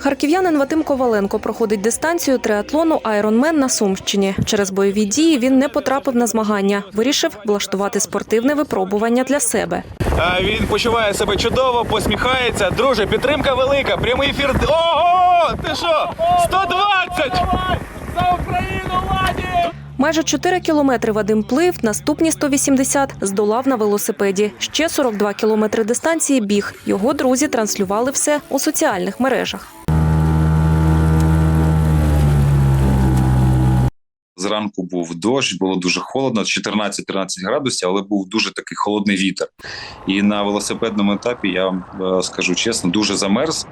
Харків'янин Вадим Коваленко проходить дистанцію триатлону Айронмен на Сумщині. Через бойові дії він не потрапив на змагання. Вирішив влаштувати спортивне випробування для себе. Він почуває себе чудово, посміхається. Друже, підтримка велика. Прямий ефір. Ого! Ти що? 120! Майже 4 кілометри Вадим плив, наступні 180 здолав на велосипеді. Ще 42 кілометри дистанції біг. Його друзі транслювали все у соціальних мережах. Зранку був дощ, було дуже холодно, 14-13 градусів, але був дуже такий холодний вітер. І на велосипедному етапі, я е, скажу чесно, дуже замерз.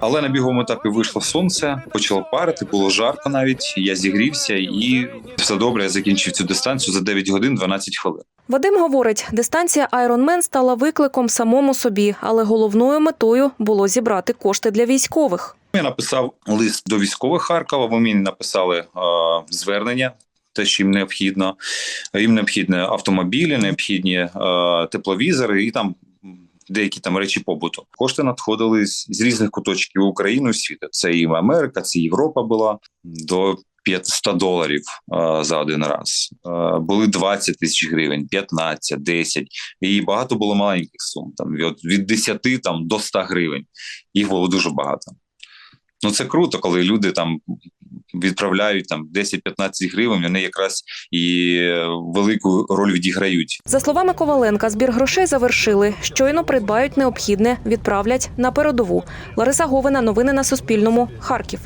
Але на біговому етапі вийшло сонце, почало парити, було жарко навіть. Я зігрівся і все добре. Я закінчив цю дистанцію за 9 годин 12 хвилин. Вадим говорить, дистанція Айронмен стала викликом самому собі, але головною метою було зібрати кошти для військових. Я написав лист до військових Харкова. Вони мені написали е, звернення. Те, що їм необхідно, їм необхідні автомобілі, необхідні е, тепловізори і там деякі там речі побуту. Кошти надходили з, різних куточків України світу. Це і Америка, це Європа була до 500 доларів е, за один раз. Е, були 20 тисяч гривень, 15, 10. І багато було маленьких сум. Там від, від 10 там до 100 гривень. Їх було дуже багато. Ну це круто, коли люди там відправляють там 10-15 гривень. Вони якраз і е, велику роль відіграють. За словами Коваленка, збір грошей завершили. Щойно придбають необхідне, відправлять на передову. Лариса Говина. Новини на Суспільному. Харків.